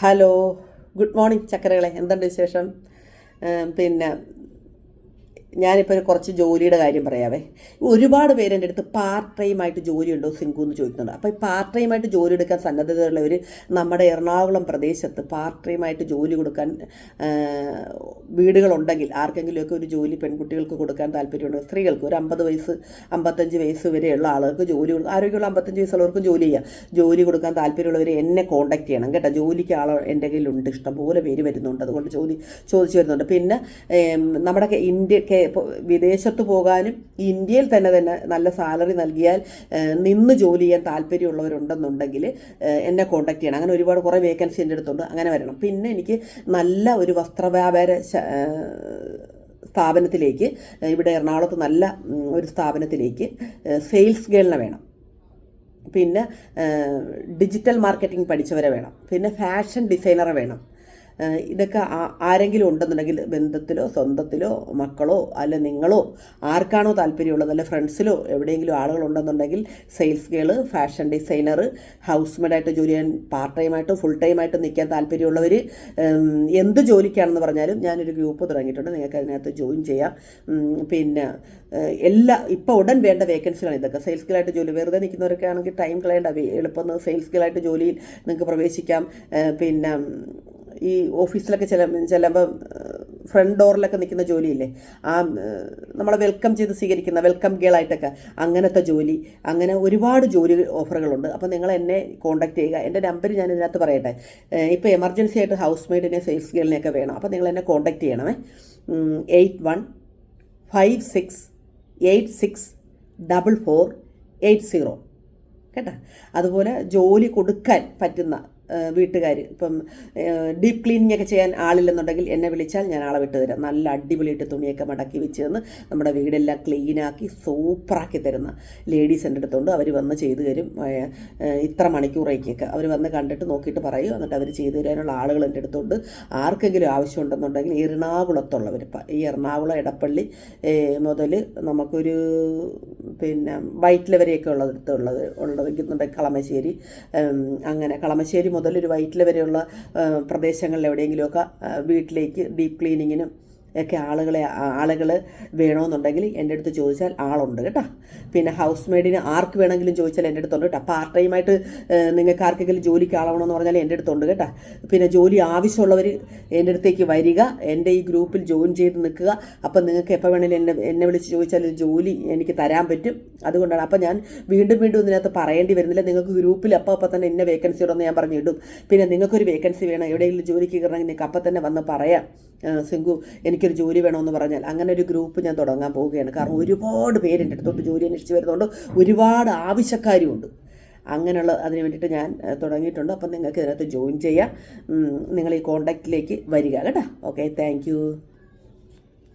Hello good morning ചക്കരകളെ. എന്തുണ്ട് വിശേഷം? പിന്നെ ഞാനിപ്പോൾ ഒരു കുറച്ച് ജോലിയുടെ കാര്യം പറയാവേ. ഒരുപാട് പേര് എന്റെ അടുത്ത് പാർട്ട് ടൈമായിട്ട് ജോലി ഉണ്ടോ സിങ്കു എന്ന് ചോദിക്കുന്നുണ്ട്. അപ്പോൾ ഈ പാർട്ട് ടൈമായിട്ട് ജോലി എടുക്കാൻ സന്നദ്ധതയുള്ളവർ നമ്മുടെ എറണാകുളം പ്രദേശത്ത് പാർട്ട് ടൈമായിട്ട് ജോലി കൊടുക്കാൻ വീടുകളുണ്ടെങ്കിൽ ആർക്കെങ്കിലുമൊക്കെ ഒരു ജോലി പെൺകുട്ടികൾക്ക് കൊടുക്കാൻ താല്പര്യമുണ്ട്? സ്ത്രീകൾക്ക് ഒരു അമ്പത് വയസ്സ് അമ്പത്തഞ്ച് വയസ്സ് വരെയുള്ള ആളുകൾക്ക് ജോലി കൊടുക്കുക ആരോഗ്യമുള്ള അമ്പത്തഞ്ച് വയസ്സുള്ളവർക്കും ജോലി ചെയ്യാം. ജോലി കൊടുക്കാൻ താല്പര്യമുള്ളവർ എന്നെ കോൺടാക്ട് ചെയ്യണം കേട്ടോ. ജോലിക്ക് ആൾ എന്റെ കയ്യിലുണ്ട്. ഇഷ്ടംപോലെ പേര് വരുന്നുണ്ട്. അതുകൊണ്ട് ജോലി ചോദിച്ചു വരുന്നുണ്ട്. പിന്നെ നമ്മുടെ ഇന്ത്യ വിദേശത്ത് പോകാനും ഇന്ത്യയിൽ തന്നെ തന്നെ നല്ല സാലറി നൽകിയാൽ നിന്ന് ജോലി ചെയ്യാൻ താല്പര്യമുള്ളവരുണ്ടെന്നുണ്ടെങ്കിൽ എന്നെ കോൺടാക്ട് ചെയ്യണം. അങ്ങനെ ഒരുപാട് കുറേ വേക്കൻസി എന്റെ അടുത്തുണ്ട്. അങ്ങനെ വരണം. പിന്നെ എനിക്ക് നല്ല ഒരു വസ്ത്രവ്യാപാര സ്ഥാപനത്തിലേക്ക് ഇവിടെ എറണാകുളത്ത് നല്ല ഒരു സ്ഥാപനത്തിലേക്ക് സെയിൽസ് ഗേളിനെ വേണം. പിന്നെ ഡിജിറ്റൽ മാർക്കറ്റിംഗ് പഠിച്ചവരെ വേണം. പിന്നെ ഫാഷൻ ഡിസൈനറെ വേണം. ഇതൊക്കെ ആരെങ്കിലും ഉണ്ടെന്നുണ്ടെങ്കിൽ ബന്ധത്തിലോ സ്വന്തത്തിലോ മക്കളോ അല്ല നിങ്ങളോ ആർക്കാണോ താല്പര്യമുള്ളത് അല്ല ഫ്രണ്ട്സിലോ എവിടെയെങ്കിലും ആളുകളുണ്ടെന്നുണ്ടെങ്കിൽ sales girl fashion designer house മെയ്ഡായിട്ട് ജോലി ചെയ്യാൻ പാർട്ട് ടൈമായിട്ടും ഫുൾ ടൈമായിട്ടും നിൽക്കാൻ താല്പര്യമുള്ളവർ എന്ത് ജോലിക്കാണെന്ന് പറഞ്ഞാലും ഞാനൊരു ഗ്രൂപ്പ് തുടങ്ങിയിട്ടുണ്ട്. നിങ്ങൾക്ക് അതിനകത്ത് ജോയിൻ ചെയ്യാം. പിന്നെ എല്ലാ ഇപ്പോൾ ഉടൻ വേണ്ട വേക്കൻസികളാണ് ഇതൊക്കെ. സെയിൽസ് ഗേളായിട്ട് ജോലി വെറുതെ നിൽക്കുന്നവരൊക്കെ ആണെങ്കിൽ ടൈം കളയേണ്ട. എളുപ്പം സെയിൽസ് ഗേളായിട്ട് ജോലിയിൽ നിങ്ങൾക്ക് പ്രവേശിക്കാം. പിന്നെ ഈ ഓഫീസിലൊക്കെ ചില ചിലപ്പോൾ ഫ്രണ്ട് ഡോറിലൊക്കെ നിൽക്കുന്ന ജോലിയില്ലേ? ആ നമ്മളെ വെൽക്കം ചെയ്ത് സ്വീകരിക്കുന്ന വെൽക്കം ഗേൾ ആയിട്ടൊക്കെ അങ്ങനത്തെ ജോലി അങ്ങനെ ഒരുപാട് ജോലി ഓഫറുകളുണ്ട്. അപ്പോൾ നിങ്ങൾ എന്നെ കോൺടാക്ട് ചെയ്യുക. എന്റെ നമ്പർ ഞാൻ ഇതിനകത്ത് പറയട്ടെ. ഇപ്പോൾ എമർജൻസി ആയിട്ട് ഹൗസ് മെയ്ഡിനെ സെയിൽസ് ഗേളിനെയൊക്കെ വേണം. അപ്പോൾ നിങ്ങൾ എന്നെ കോൺടാക്ട് ചെയ്യണമേ. Eight one five six eight six double four eight zero. കേട്ടോ? അതുപോലെ ജോലി കൊടുക്കാൻ പറ്റുന്ന വീട്ടുകാർ ഇപ്പം ഡീപ്പ് ക്ലീനിങ് ഒക്കെ ചെയ്യാൻ ആളില്ലെന്നുണ്ടെങ്കിൽ എന്നെ വിളിച്ചാൽ ഞാൻ ആളെ വിട്ട് തരാം. നല്ല അടിപൊളിയായിട്ട് തുണിയൊക്കെ മടക്കി വെച്ച് തന്ന് നമ്മുടെ വീടെല്ലാം ക്ലീനാക്കി സൂപ്പറാക്കി തരുന്ന ലേഡീസ് എന്റെ അടുത്തുണ്ട്. അവർ വന്ന് ചെയ്തു തരും. ഇത്ര മണിക്കൂറേക്കൊക്കെ. അവർ വന്ന് കണ്ടിട്ട് നോക്കിയിട്ട് പറയും. എന്നിട്ട് അവർ ചെയ്തു തരാനുള്ള ആളുകൾ എന്റെ അടുത്തുണ്ട്. ആർക്കെങ്കിലും ആവശ്യമുണ്ടെന്നുണ്ടെങ്കിൽ എറണാകുളത്തുള്ളവർ ഈ എറണാകുളം ഇടപ്പള്ളി മുതൽ നമുക്കൊരു പിന്നെ വയറ്റിലവരെയൊക്കെ ഉള്ളത് ഉള്ളത് ഉള്ളതെന്നുണ്ടെങ്കിൽ കളമശ്ശേരി അങ്ങനെ കളമശ്ശേരി മുതൽ ഒരു വൈറ്റിൽ വരെയുള്ള പ്രദേശങ്ങളിൽ എവിടെയെങ്കിലുമൊക്കെ വീട്ടിലേക്ക് ഡീപ്പ് ക്ലീനിങ്ങിനും ഒക്കെ ആളുകളെ ആളുകൾ വേണമെന്നുണ്ടെങ്കിൽ എന്റെ അടുത്ത് ചോദിച്ചാൽ ആളുണ്ട് കേട്ടോ. പിന്നെ ഹൗസ് മെയ്ഡിന് ആർക്ക് വേണമെങ്കിലും ചോദിച്ചാൽ എന്റെ അടുത്തുണ്ട് കേട്ടോ. പാർട്ട് ടൈമായിട്ട് നിങ്ങൾക്ക് ആർക്കെങ്കിലും ജോലിക്ക് ആളാവണമെന്ന് പറഞ്ഞാൽ എന്റെ അടുത്തുണ്ട് കേട്ടോ. പിന്നെ ജോലി ആവശ്യമുള്ളവർ എന്റെ അടുത്തേക്ക് വരിക എന്റെ ഈ ഗ്രൂപ്പിൽ ജോയിൻ ചെയ്ത് നിൽക്കുക. അപ്പം നിങ്ങൾക്ക് എപ്പോൾ വേണമെങ്കിലും എന്നെ എന്നെ വിളിച്ച് ചോദിച്ചാൽ ജോലി എനിക്ക് തരാൻ പറ്റും. അതുകൊണ്ടാണ് അപ്പം ഞാൻ വീണ്ടും വീണ്ടും ഇതിനകത്ത് പറയേണ്ടി വരുന്നില്ല. നിങ്ങൾക്ക് ഗ്രൂപ്പിൽ അപ്പോൾ അപ്പോൾ തന്നെ ഇന്ന വേക്കൻസി ഉണ്ടെന്ന് ഞാൻ പറഞ്ഞിടും പിന്നെ നിങ്ങൾക്കൊരു വേക്കൻസി വേണം. എവിടെയെങ്കിലും ജോലിക്ക് കയറണമെങ്കിൽ നിങ്ങൾക്ക് അപ്പം തന്നെ വന്ന് പറയാം. സിങ്കു സിങ്കു എനിക്കൊരു ജോലി വേണമെന്ന് പറഞ്ഞാൽ അങ്ങനെ ഒരു ഗ്രൂപ്പ് ഞാൻ തുടങ്ങാൻ പോവുകയാണ്. കാരണം ഒരുപാട് പേര് എന്റെ അടുത്തോട്ട് ജോലി അന്വേഷിച്ച് വരുന്നുണ്ട്. ഒരുപാട് ആവശ്യക്കാരുമുണ്ട്. അങ്ങനെയുള്ള അതിന് വേണ്ടിയിട്ട് ഞാൻ തുടങ്ങിയിട്ടുണ്ട്. അപ്പം നിങ്ങൾക്ക് ഇതിനകത്ത് ജോയിൻ ചെയ്യാം. നിങ്ങൾ ഈ കോണ്ടാക്റ്റിലേക്ക് വരിക. കേട്ടോ. ഓക്കെ. താങ്ക്